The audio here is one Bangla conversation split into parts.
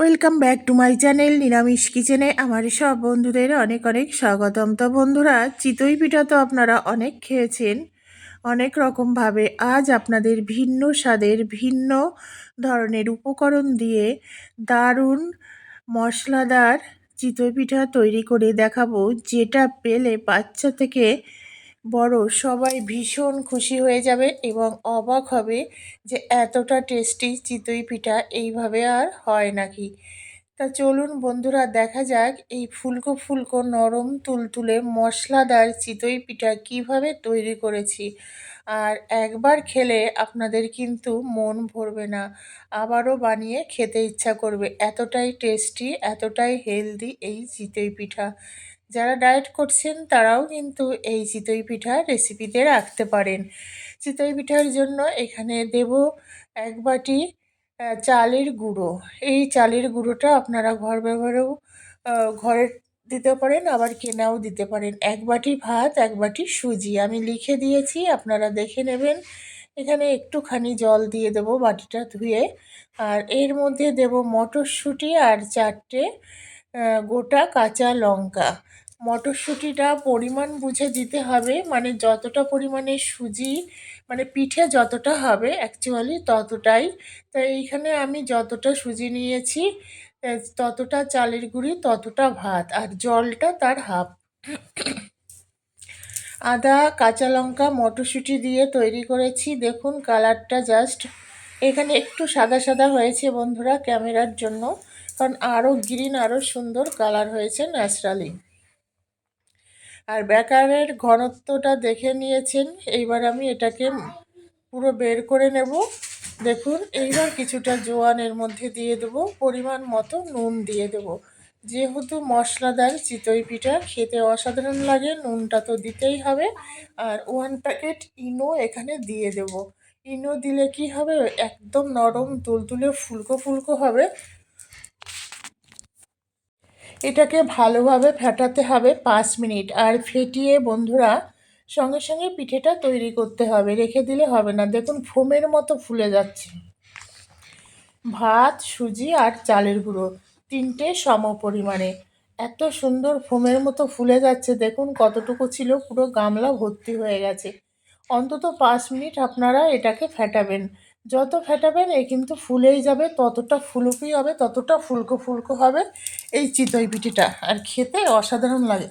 Welcome back to my channel নিরামিষ কিচেনে আমার সব বন্ধুদের অনেক অনেক স্বাগতম। তো বন্ধুরা, চিতই পিঠা তো আপনারা অনেক খেয়েছেন। অনেক রকমভাবে আজ আপনাদের ভিন্ন স্বাদের, ভিন্ন ধরনের উপকরণ দিয়ে দারুণ মশলাদার চিতই পিঠা তৈরি করে দেখাবো, যেটা পেলে বাচ্চা থেকে বড় সবাই ভীষণ খুশি হয়ে যাবে এবং অবাক হবে যে এতটা টেস্টি চিতই পিঠা এইভাবে আর হয় নাকি। তা চলুন বন্ধুরা, দেখা যাক এই ফুলকো ফুলকো নরম তুলতুলে মশলাদার চিতই পিঠা কীভাবে তৈরি করেছি। আর একবার খেলে আপনাদের কিন্তু মন ভরবে না, আবারও বানিয়ে খেতে ইচ্ছা করবে। এতটাই টেস্টি, এতটাই হেলদি এই চিতই পিঠা। যারা ডায়েট করছেন, তারাও কিন্তু এই চিতই পিঠা রেসিপিতে রাখতে পারেন। চিতই পিঠার জন্য এখানে দেব এক বাটি চালের গুঁড়ো। এই চালের গুঁড়োটা আপনারা ঘর ব্যবহারেও ঘরে দিতে পারেন, আবার কেনাও দিতে পারেন। এক বাটি ভাত, এক বাটি সুজি। আমি লিখে দিয়েছি, আপনারা দেখে নেবেন। এখানে একটুখানি জল দিয়ে দেব বাটিটা ধুয়ে। আর এর মধ্যে দেব মটরশুঁটি আর চারটে গোটা কাঁচা লঙ্কা। মটরশুঁটিটা পরিমাণ বুঝে দিতে হবে মানে যতটা পরিমাণে সুজি মানে পিঠে যতটা হবে অ্যাকচুয়ালি ততটাই। তাই এইখানে আমি যতটা সুজি নিয়েছি ততটা চালের গুঁড়ি, ততটা ভাত, আর জলটা তার হাফ। আদা, কাঁচা লঙ্কা, মটরশুঁটি দিয়ে তৈরি করেছি। দেখুন কালারটা জাস্ট এখানে একটু সাদা সাদা হয়েছে বন্ধুরা, ক্যামেরার জন্য। কারণ আরও গ্রিন আরও সুন্দর কালার হয়েছে ন্যাচারালি। আর ব্যাকারের ঘনত্বটা দেখে নিয়েছেন, এইবার আমি এটাকে পুরো বের করে নেব। দেখুন, এইবার কিছুটা জোয়ানের মধ্যে দিয়ে দেব, পরিমাণ মতো নুন দিয়ে দেব। যেহেতু মশলাদার চিতই পিঠা, খেতে অসাধারণ লাগে, নুনটা তো দিতেই হবে। আর ওয়ান প্যাকেট ইনো এখানে দিয়ে দেব। ইনো দিলে কি হবে? একদম নরম, তুলতুলে, ফুলকো ফুলকো হবে। এটাকে ভালোভাবে ফেটাতে হবে পাঁচ মিনিট। আর ফেটিয়ে বন্ধুরা, সঙ্গে সঙ্গে পিঠেটা তৈরি করতে হবে। রেখে দিলে হবে না। দেখুন ফোমের মতো ফুলে যাচ্ছে। ভাত, সুজি আর চালের গুঁড়ো, তিনটে সম পরিমাণে। এত সুন্দর ফোমের মতো ফুলে যাচ্ছে। দেখুন, কতটুকু ছিল পুরো গামলা ভর্তি হয়ে গেছে। অন্তত পাঁচ মিনিট আপনারা এটাকে ফেটাবেন। যত ফেটাবেন, এ কিন্তু ফুলেই যাবে, ততটা ফুলুকি হবে, ততটা ফুলকো ফুলকো হবে এই চিতই পিঠিটা। আর খেতে অসাধারণ লাগে।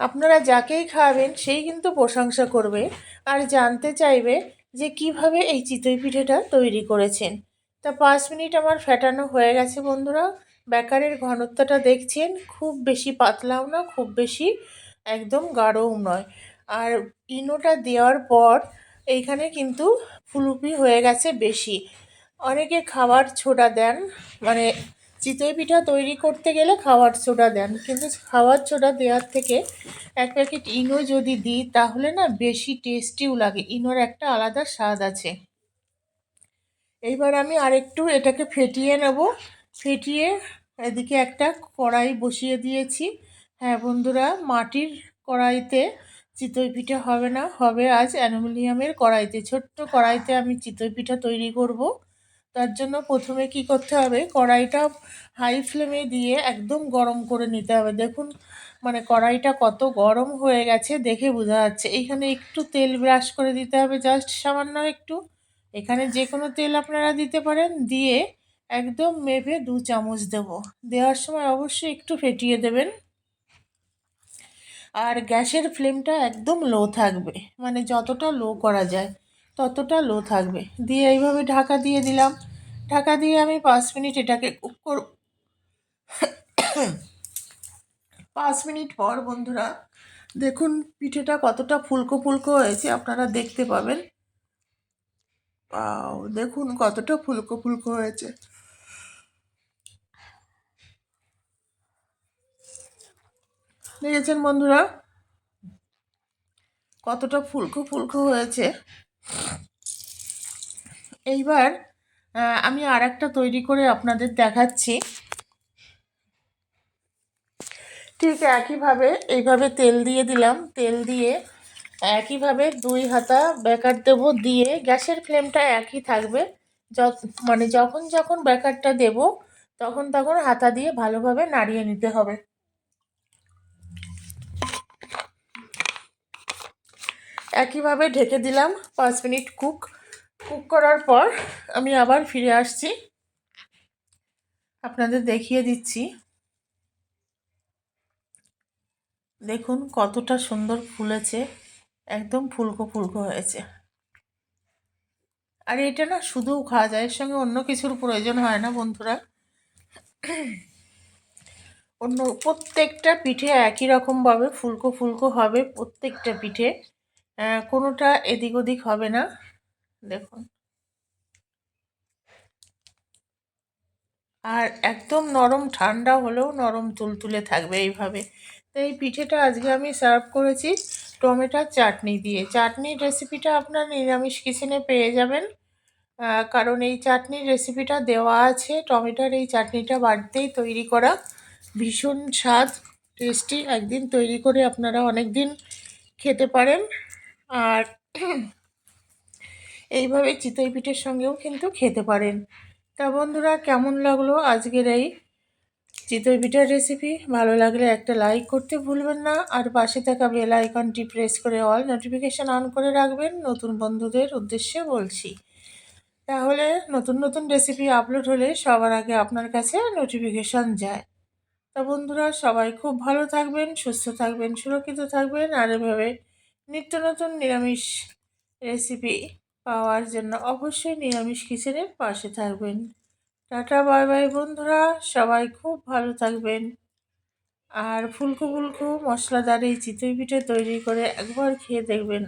আপনারা যাকেই খাওয়াবেন, সেই কিন্তু প্রশংসা করবে আর জানতে চাইবে যে কীভাবে এই চিতই পিঠেটা তৈরি করেছেন। তা পাঁচ মিনিট আমার ফেটানো হয়ে গেছে বন্ধুরা। ব্যাকারের ঘনত্বটা দেখছেন, খুব বেশি পাতলাও না, খুব বেশি একদম গাঢ়ও নয়। আর ইনোটা দেওয়ার পর এইখানে কিন্তু ফুলুপি হয়ে গেছে বেশি। অনেকে খাবার ছোটা দেন মানে চিতই পিঠা তৈরি করতে গেলে খাবার সোডা দেন, কিন্তু খাবার সোডা দেওয়ার থেকে এক প্যাকেট ইনো যদি দিই, তাহলে না বেশি টেস্টিও লাগে, ইনোর একটা আলাদা স্বাদ আছে। এইবার আমি আরেকটু এটাকে ফেটিয়ে নেব। ফেটিয়ে এদিকে একটা কড়াই বসিয়ে দিয়েছি। হ্যাঁ বন্ধুরা, মাটির কড়াইতে চিতই পিঠা হবে না, হবে আজ অ্যালুমিনিয়ামের কড়াইতে। ছোট্ট কড়াইতে আমি চিতই পিঠা তৈরি করব। তার জন্য প্রথমে কি করতে হবে? কড়াইটা হাই ফ্লেমে দিয়ে একদম গরম করে নিতে হবে। দেখুন মানে কড়াইটা কত গরম হয়ে গেছে দেখে বোঝা যাচ্ছে। এইখানে একটু তেল ব্রাশ করে দিতে হবে, জাস্ট সামান্য একটু। এখানে যে কোনো তেল আপনারা দিতে পারেন, দিয়ে একদম মেপে দু চামচ দেব। দেওয়ার সময় অবশ্যই একটু ফেটিয়ে দেবেন। আর গ্যাসের ফ্লেমটা একদম লো থাকবে। মানে যতটা লো করা যায়, ততটা লো থাকবে। দিয়ে এইভাবে ঢাকা দিয়ে দিলাম। ঢাকা দিয়ে আমি পাঁচ মিনিট এটাকে কুক করব। পাঁচ মিনিট পর বন্ধুরা, দেখুন পিঠেটা কতটা ফুলকো ফুলকো হয়েছে, আপনারা দেখতে পাবেন। দেখুন কতটা ফুলকো ফুলকো হয়েছে। দেখেছেন বন্ধুরা? কতটা ফুলকো ফুলকো হয়েছে। এইবার আমি আর একটা তৈরি করে আপনাদের দেখাচ্ছি। ঠিক একইভাবে, এইভাবে তেল দিয়ে দিলাম। তেল দিয়ে একইভাবে দুই হাতা বেকার দেবো দিয়ে গ্যাসের ফ্লেমটা একই থাকবে। যত- মানে যখন যখন ব্যাকারটা দেব, তখন তখন হাতা দিয়ে ভালোভাবে নাড়িয়ে নিতে হবে। একইভাবে ঢেকে দিলাম পাঁচ মিনিট কুক। কুক করার পর আমি আবার ফিরে আসছি। আপনাদের দেখিয়ে দিচ্ছি। দেখুন কতটা সুন্দর ফুলেছে, একদম ফুলকো ফুলকো হয়েছে। আর এটা না শুধুও খাওয়া যায়, এর সঙ্গে অন্য কিছুর প্রয়োজন হয় না বন্ধুরা। অন্য প্রত্যেকটা পিঠে একই রকমভাবে ফুলকো ফুলকো হবে প্রত্যেকটা পিঠে। কোনোটা এদিক ওদিক হবে না। দেখুন। আর একদম নরম ঠান্ডা হলেও নরম তুলতুলে থাকবে এইভাবে। তো এই পিঠেটা আজকে আমি সার্ভ করেছি টমেটোর চাটনি দিয়ে। চাটনির রেসিপিটা আপনার নিরামিষ কিচেনে পেয়ে যাবেন। কারণ এই চাটনির রেসিপিটা দেওয়া আছে। টমেটোর এই চাটনিটা বাড়িতেই তৈরি করা ভীষণ স্বাদ টেস্টি একদিন তৈরি করে আপনারা অনেক দিন খেতে পারেন। আর এইভাবে চিতই পিঠের সঙ্গেও কিন্তু খেতে পারেন। তা বন্ধুরা, কেমন লাগল আজকের এই চিতই পিঠার রেসিপি ভালো লাগলে একটা লাইক করতে ভুলবেন না। আর পাশে থাকা বেল আইকনটি প্রেস করে অল নোটিফিকেশান অন করে রাখবেন। নতুন বন্ধুদের উদ্দেশ্যে বলছি। তাহলে নতুন নতুন রেসিপি আপলোড হলে সবার আগে আপনার কাছে নোটিফিকেশান যায়। তা বন্ধুরা, সবাই খুব ভালো থাকবেন, সুস্থ থাকবেন, সুরক্ষিত থাকবেন। আর এভাবে নিত্য নতুন নিরামিষ রেসিপি পাওয়ার জন্য অবশ্যই নিরামিষ কিচেনের পাশে থাকবেন। টাটা, বাই বাই বন্ধুরা, সবাই খুব ভালো থাকবেন। আর ফুলকো ফুলকো মশলাদার এই চিতই পিঠে তৈরি করে একবার খেয়ে দেখবেন।